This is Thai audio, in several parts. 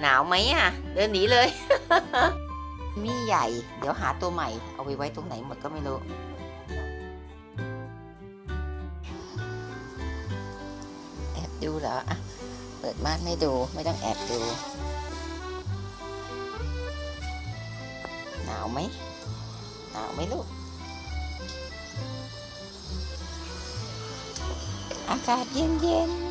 หนาวไหมอะ เดินหนีเลย มีใหญ่ เดี๋ยวหาตัวใหม่ เอาไปไว้ตรงไหนหมดก็ไม่รู้ แอบดูเหรออะเปิดม่านไม่ดูไม่ต้องแอบดู หนาวไหมหนาวไหมลูกอากาศเย็นเย็นๆ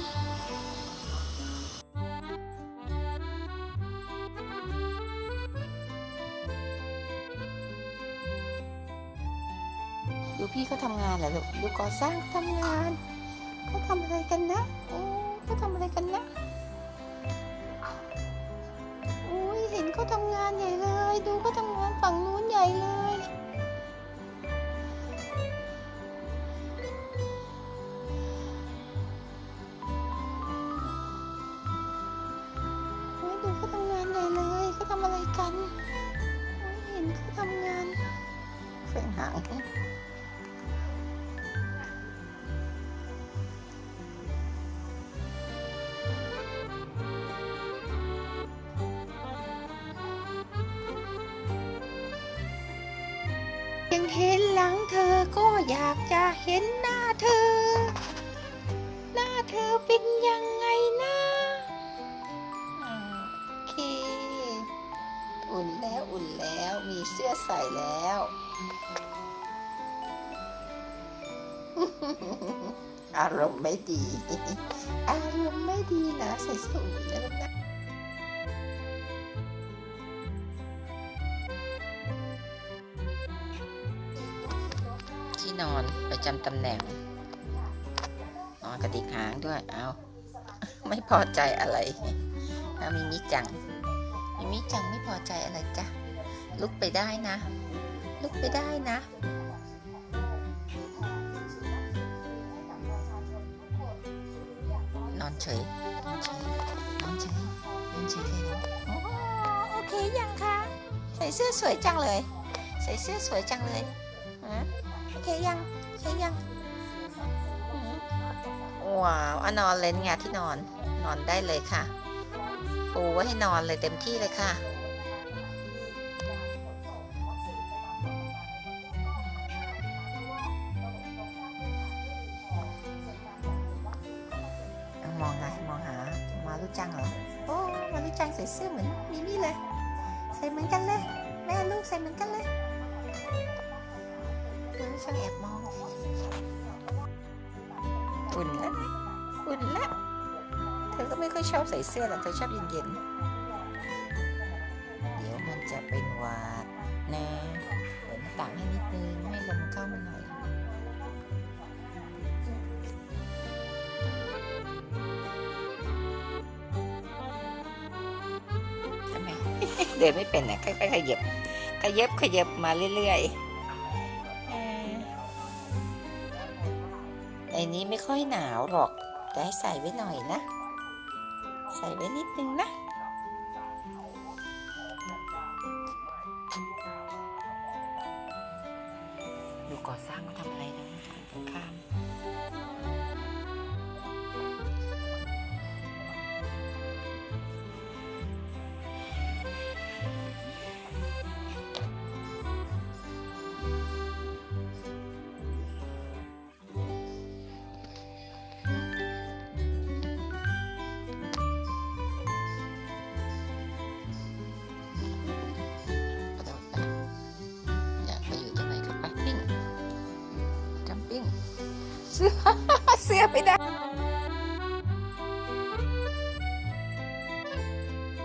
ดูพี่เขาทำงานเหรอลูกดูก่อสร้างเขาทำงานเขาทำอะไรกันนะโอ้เขาทำอะไรกันนะอุ้ยเห็นเขาทำงานใหญ่เลย ดูเขาทำงานฝั่งนู้นใหญ่เลยดูเขาทำงานใหญ่เลยเขาทำอะไรกันเห็นเขาทำงานแฝงหาง ยังเห็นหลังเธอก็อยากจะเห็นหน้าเธอ หน้าเธอเป็นยังไงนะโอเค อุ่นแล้วอุ่นแล้วมีเสื้อใส่แล้ว อารมณ์ไม่ดี อารมณ์ไม่ดีเหรอใส่เสื้ออุ่นแล้วนะ ที่นอนประจำตำแหน่งนอนกระดิกหางด้วย เอา ไม่พอใจอะไรเอามิมิจังมิมิจังไม่พอใจอะไรจ๊ะลุกไปได้นะ ลุกไปได้นะนอนเฉยนอนเฉยนอนเฉยนอนเฉยเลยเหรอโอ้โอเคยังคะ ใส่เสื้อสวยจังเลย ใส่เสื้อสวยจังเลยฮะ โอเคยังโอเคยังว้าวอะนอนเลยไงที่นอนนอนได้เลยค่ะปูไว้ให้นอนเลยเต็มที่เลยค่ะมองไรมองหามารุจังเหรอโอ้มารุจังใส่เสื้อเหมือนมิมี่เลย ใส่เหมือนกันเลย แม่ลูกใส่เหมือนกันเลย ช่างแอบมองอุ่นแล้วอุ่นแล้วเธอก็ไม่ค่อยชอบใส่เสื้อหรอกเธอชอบเย็นๆ เดี๋ยวมันจะเป็นหวาดนะเปิดหน้าต่างให้นิดนึงให้ลมเข้ามาหน่อยทำไมเดินไม่เป็นอะค่อยๆขยับขยับขยับมาเรื่อยๆ ในนี้ไม่ค่อยหนาวหรอกแต่ให้ใส่ไว้หน่อยนะ ใส่ไว้นิดนึงนะดูก่อสร้างมาทำอะไรนะข้าม 病。是哈哈哈谁呀笨蛋